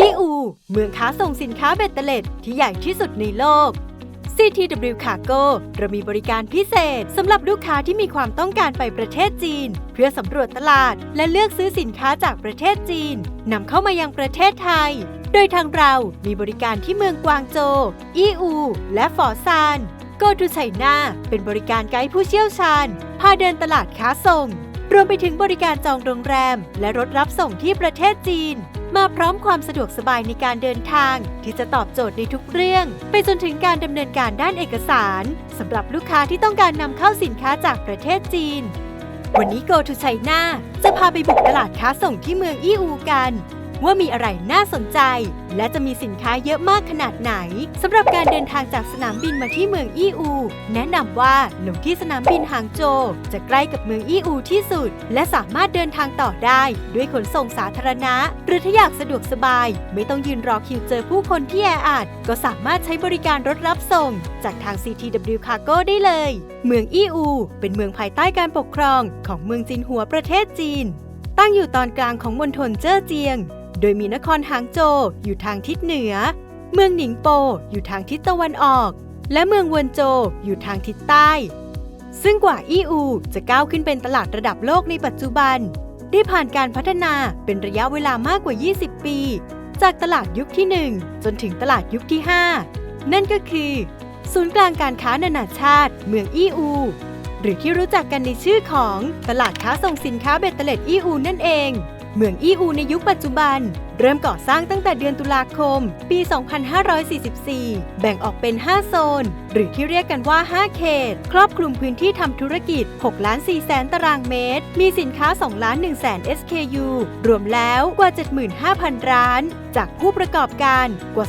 EU เมืองค้าส่งสินค้าเบตเตเล็ดที่ใหญ่ที่สุดในโลก CTW Cargo เรามีบริการพิเศษสำหรับลูกค้าที่มีความต้องการไปประเทศจีน เพื่อสำรวจตลาด และเลือกซื้อสินค้าจากประเทศจีนนำเข้ามายังประเทศไทย โดยทางเรามีบริการที่เมืองกวางโจว EU และฟอซาน Go to China เป็นบริการไกด์ผู้เชี่ยวชาญ พาเดินตลาดค้าส่ง รวมไปถึงบริการจองโรงแรม และรถรับส่งที่ประเทศจีน มาพร้อมความสะดวกสบายในการเดินทาง ที่จะตอบโจทย์ในทุกเรื่อง ไปจนถึงการดำเนินการด้านเอกสารสำหรับลูกค้าที่ต้องการนำเข้าสินค้าจากประเทศจีน วันนี้ Go to China จะพาไปบุกตลาดค้าส่งที่เมืองอีอูกัน ว่ามีอะไรน่าสนใจ และจะมีสินค้าเยอะมากขนาดไหนสำหรับการเดินทางจากสนามบินมาที่เมืองอีอู แนะนำว่าลงที่สนามบินหางโจวจะใกล้กับเมืองอีอูที่สุด และสามารถเดินทางต่อได้ ด้วยขนส่งสาธารณะ หรือถ้าอยากสะดวกสบาย ไม่ต้องยืนรอคิวเจอผู้คนที่แออัดก็สามารถใช้บริการรถรับส่ง จากทาง CTW Cargo ได้เลย เมืองอีอู เป็นเมืองภายใต้การปกครอง ของเมืองจินหัวประเทศจีน ตั้งอยู่ตอนกลางของมณฑลเจ้อเจียง โดยมีนครหางโจวอยู่ทางทิศเหนือ เมืองหนิงโปอยู่ทางทิศตะวันออก และเมืองเวินโจวอยู่ทางทิศใต้ ซึ่งกว่าอีอูจะก้าวขึ้นเป็นตลาดระดับโลกในปัจจุบัน ได้ผ่านการพัฒนาเป็นระยะเวลามากกว่า 20 ปี จากตลาดยุคที่ 1 จนถึงตลาดยุคที่ 5 นั่นก็คือ ศูนย์กลางการค้านานาชาติ เมืองอีอูหรือที่รู้จักกันในชื่อของตลาดค้าส่งสินค้าเบตเตเล็ดอีอูนั่นเอง เมืองอีอูในยุคปัจจุบัน เริ่มก่อสร้างตั้งแต่เดือนตุลาคม ปี 2544 แบ่งออกเป็น 5 โซน หรือที่เรียกกันว่า 5 เขต ครอบคลุมพื้นที่ทำธุรกิจ 6 ล้าน4แสนตารางเมตร มีสินค้า 2 ล้าน1แสน SKU รวมแล้วกว่า 75,000 ร้าน จากผู้ประกอบการกว่า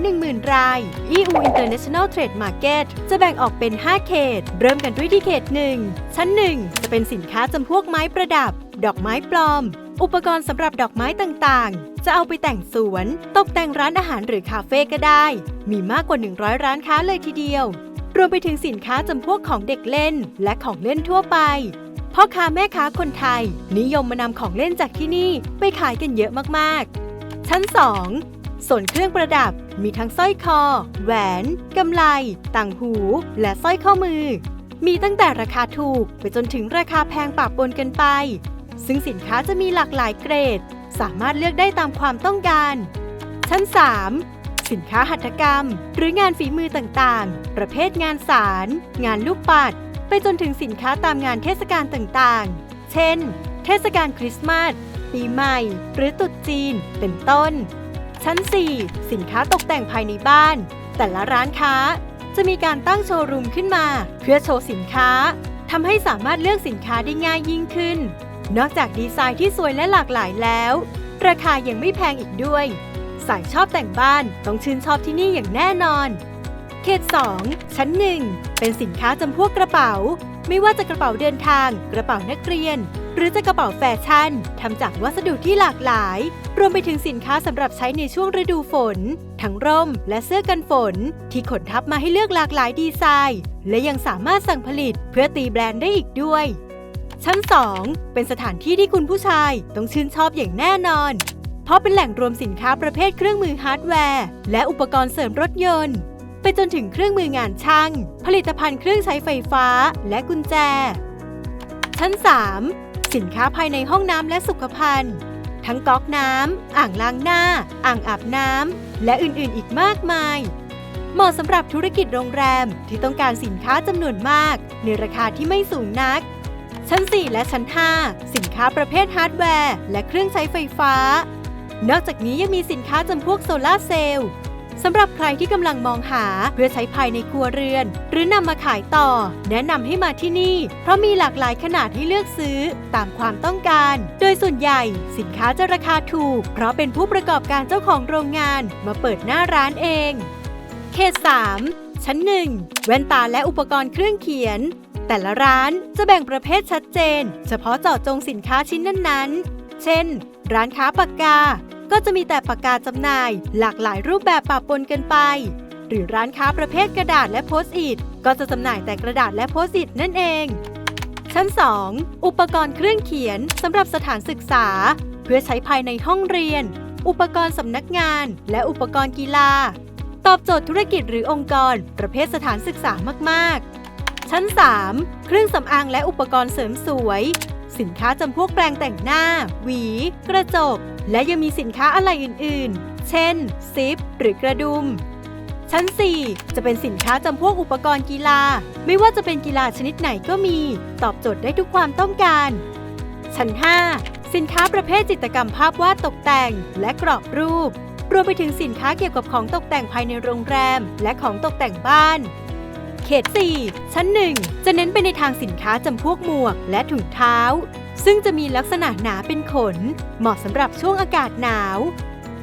210,000 ราย EU International Trade Market จะแบ่งออกเป็น 5 เขต เริ่มกันด้วยที่เขต 1 ชั้น 1 จะเป็นสินค้าจำพวกไม้ประดับ ดอกไม้ปลอม อุปกรณ์สำหรับดอกไม้ต่างๆ จะเอาไปแต่งสวน ตกแต่งร้านอาหารหรือคาเฟ่ก็ได้ มีมากกว่า 100 ร้านค้าเลยทีเดียว รวมไปถึงสินค้าจำพวกของเด็กเล่นและของเล่นทั่วไปพ่อค้าแม่ค้าคนไทย นิยมมานำของเล่นจากที่นี่ไปขายกันเยอะมากๆ ชั้น 2 ส่วนเครื่องประดับมีทั้งสร้อยคอ แหวน กำไล ต่างหู และสร้อยข้อมือ มีตั้งแต่ราคาถูกไปจนถึงราคาแพงปะปนกันไป ซึ่งสินค้าจะมีหลากหลายเกรด สามารถเลือกได้ตามความต้องการ ชั้น 3 สินค้าหัตถกรรม หรืองานฝีมือต่างๆ ประเภทงานสาร งานลูกปัด ไปจนถึงสินค้าตามงานเทศกาลต่างๆ เช่น เทศกาลคริสต์มาส ปีใหม่ หรือตรุษจีน เป็นต้น ชั้น 4 สินค้าตกแต่งภายในบ้าน แต่ละร้านค้าจะมีการตั้งโชว์รูมขึ้นมา เพื่อโชว์สินค้าทำให้สามารถเลือกสินค้าได้ง่ายยิ่งขึ้น นอกจากดีไซน์ที่สวยและหลากหลายแล้ว ราคายังไม่แพงอีกด้วย สายชอบแต่งบ้านต้องชื่นชอบที่นี่อย่างแน่นอน เขต 2 ชั้น 1 เป็นสินค้าจำพวกกระเป๋า ไม่ว่าจะกระเป๋าเดินทาง กระเป๋านักเรียน หรือจะกระเป๋าแฟชั่นทำจากวัสดุที่หลากหลาย รวมไปถึงสินค้าสำหรับใช้ในช่วงฤดูฝน ทั้งร่มและเสื้อกันฝน ที่ขนทับมาให้เลือกหลากหลายดีไซน์ และยังสามารถสั่งผลิตเพื่อตีแบรนด์ได้อีกด้วย ชั้น 2 เป็นสถานที่ที่คุณผู้ชายต้องชื่นชอบอย่างแน่นอน เพราะเป็นแหล่งรวมสินค้าประเภทเครื่องมือฮาร์ดแวร์ และอุปกรณ์เสริมรถยนต์ ไปจนถึงเครื่องมืองานช่าง ผลิตภัณฑ์เครื่องใช้ไฟฟ้าและกุญแจ ชั้น 3 สินค้าภายในห้องน้ำและสุขภัณฑ์ ทั้งก๊อกน้ำ อ่างล้างหน้า อ่างอาบน้ำ และอื่นๆ อีกมากมายเหมาะสำหรับธุรกิจโรงแรมที่ต้องการสินค้าจำนวนมาก ในราคาที่ไม่สูงนัก ชั้น 4 และชั้น 5 สินค้าประเภทฮาร์ดแวร์ และเครื่องใช้ไฟฟ้า นอกจากนี้ยังมีสินค้าจำพวกโซลาเซลล์สำหรับใครที่กำลังมองหาเพื่อใช้ภายในครัวเรือน หรือนำมาขายต่อ แนะนำให้มาที่นี่ เพราะมีหลากหลายขนาดให้เลือกซื้อตามความต้องการ โดยส่วนใหญ่สินค้าจะราคาถูก เพราะเป็นผู้ประกอบการเจ้าของโรงงานมาเปิดหน้าร้านเอง เขต 3 ชั้น 1 แว่นตาและอุปกรณ์เครื่องเขียน แต่ละร้านจะแบ่งประเภทชัดเจน เฉพาะเจาะจงสินค้าชิ้นนั้นๆ เช่น ร้านค้าปากกา ก็จะมีแต่ปากกาจำหน่าย หลากหลายรูปแบบปะปนกันไป หรือร้านค้าประเภทกระดาษและโพสต์อิทก็จะจำหน่ายแต่กระดาษและโพสต์อิทนั่นเอง ชั้น 2 อุปกรณ์เครื่องเขียนสำหรับสถานศึกษา เพื่อใช้ภายในห้องเรียน อุปกรณ์สำนักงาน และอุปกรณ์กีฬา ตอบโจทย์ธุรกิจหรือองค์กร ประเภทสถานศึกษามากๆ ชั้น 3 เครื่องสำอางและอุปกรณ์เสริมสวย สินค้าจำพวกแปรงแต่งหน้า หวี กระจก และยังมีสินค้าอะไรอื่น ๆ เช่น ซิป หรือกระดุม ชั้น 4 จะเป็นสินค้าจำพวกอุปกรณ์กีฬา ไม่ว่าจะเป็นกีฬาชนิดไหนก็มี ตอบโจทย์ได้ทุกความต้องการ ชั้น 5 สินค้าประเภทจิตรกรรมภาพวาดตกแต่ง และกรอบรูป รวมไปถึงสินค้าเกี่ยวกับของตกแต่งภายในโรงแรม และของตกแต่งบ้าน เขต 4 ชั้น 1 จะเน้นไปในทางสินค้าจำพวกหมวกและถุงเท้า ซึ่งจะมีลักษณะหนาเป็นขน เหมาะสำหรับช่วงอากาศหนาว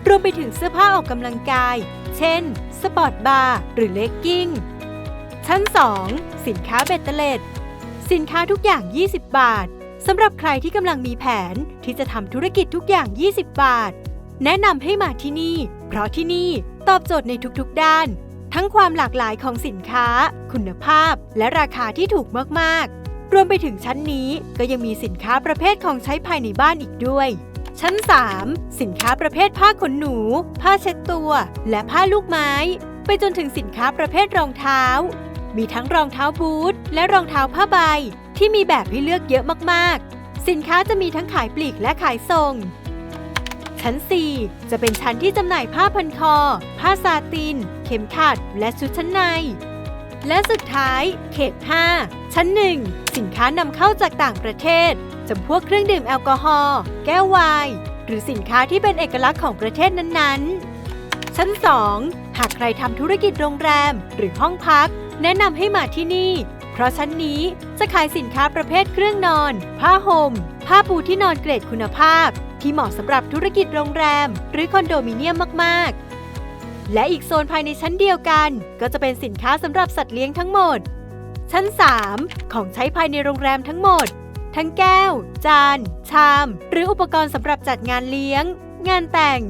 รวมไปถึงเสื้อผ้าออกกำลังกาย เช่น สปอร์ตบาร์หรือเลกกิ้ง ชั้น 2 สินค้าเบตเตเลดสินค้าทุกอย่าง 20 บาทสำหรับใครที่กำลังมีแผนที่จะทำธุรกิจทุกอย่าง 20 บาท แนะนำให้มาที่นี่ เพราะที่นี่ตอบโจทย์ในทุกๆด้าน ทั้งความหลากหลายของสินค้า คุณภาพ และราคาที่ถูกมากๆ รวมไปถึงชั้นนี้ก็ยังมีสินค้าประเภทของใช้ภายในบ้านอีกด้วย ชั้น 3 สินค้าประเภทผ้าขนหนู ผ้าเช็ดตัว และผ้าลูกไม้ ไปจนถึงสินค้าประเภทรองเท้า มีทั้งรองเท้าบูทและรองเท้าผ้าใบ ที่มีแบบให้เลือกเยอะมากๆ สินค้าจะมีทั้งขายปลีกและขายส่ง ชั้น 4 จะเป็นชั้นที่จำหน่ายผ้าพันคอ ผ้าซาติน เข็มขัด และชุดชั้นใน และสุดท้าย เขต 5 ชั้น 1 สินค้านำเข้าจากต่างประเทศจำพวกเครื่องดื่มแอลกอฮอล์แก้วไวน์หรือสินค้าที่เป็นเอกลักษณ์ของประเทศนั้นๆ ชั้น 2 หากใครทำธุรกิจโรงแรมหรือห้องพัก แนะนำให้มาที่นี่ เพราะชั้นนี้จะขายสินค้าประเภทเครื่องนอน ผ้าห่มผ้าปูที่นอนเกรดคุณภาพ ที่เหมาะสำหรับธุรกิจโรงแรม หรือคอนโดมิเนียมมาก ๆ และอีกโซนภายในชั้นเดียวกัน ก็จะเป็นสินค้าสำหรับสัตว์เลี้ยงทั้งหมด ชั้น 3 ของใช้ภายในโรงแรมทั้งหมด ทั้งแก้ว จาน ชาม หรืออุปกรณ์สำหรับจัดงานเลี้ยง งานแต่ง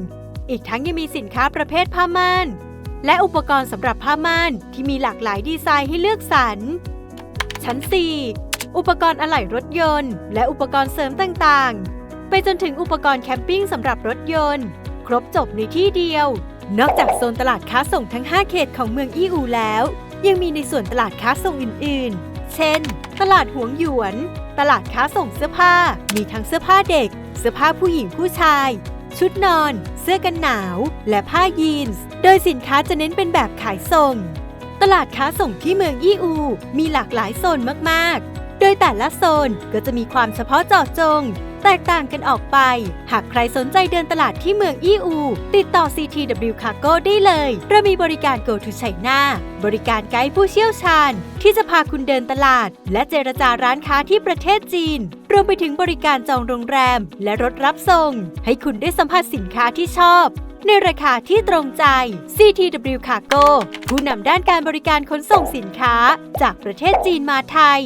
อีกทั้งยังมีสินค้าประเภทผ้าม่านและอุปกรณ์สำหรับผ้าม่านที่มีหลากหลายดีไซน์ให้เลือกสรร ชั้น 4 อุปกรณ์อะไหล่รถยนต์ และอุปกรณ์เสริมต่างๆ ไปจนถึงอุปกรณ์แคมปิ้งสำหรับรถยนต์ ครบจบในที่เดียว นอกจากโซนตลาดค้าส่งทั้ง 5 เขตของเมืองอีอูแล้ว ยังมีในส่วนตลาดค้าส่งอื่น ๆ เช่น ตลาดหวงหยวน ตลาดค้าส่งเสื้อผ้า มีทั้งเสื้อผ้าเด็ก เสื้อผ้าผู้หญิงผู้ชาย ชุดนอน เสื้อกันหนาว และผ้ายีนส์โดยสินค้าจะเน้นเป็นแบบขายส่ง ตลาดค้าส่งที่เมืองยี่อู มีหลากหลายโซนมาก ๆ โดยแต่ละโซนก็จะมีความเฉพาะเจาะจง แตกต่างกันออกไป หากใครสนใจเดินตลาดที่เมืองอีอู ติดต่อ CTW Cargo ได้เลย เรามีบริการ Go to China บริการไกด์ผู้เชี่ยวชาญ ที่จะพาคุณเดินตลาด และเจรจาร้านค้าที่ประเทศจีน รวมไปถึงบริการจองโรงแรม และรถรับส่ง ให้คุณได้สัมผัสสินค้าที่ชอบในราคาที่ตรงใจ CTW Cargo ผู้นำด้านการบริการขนส่งสินค้า จากประเทศจีนมาไทย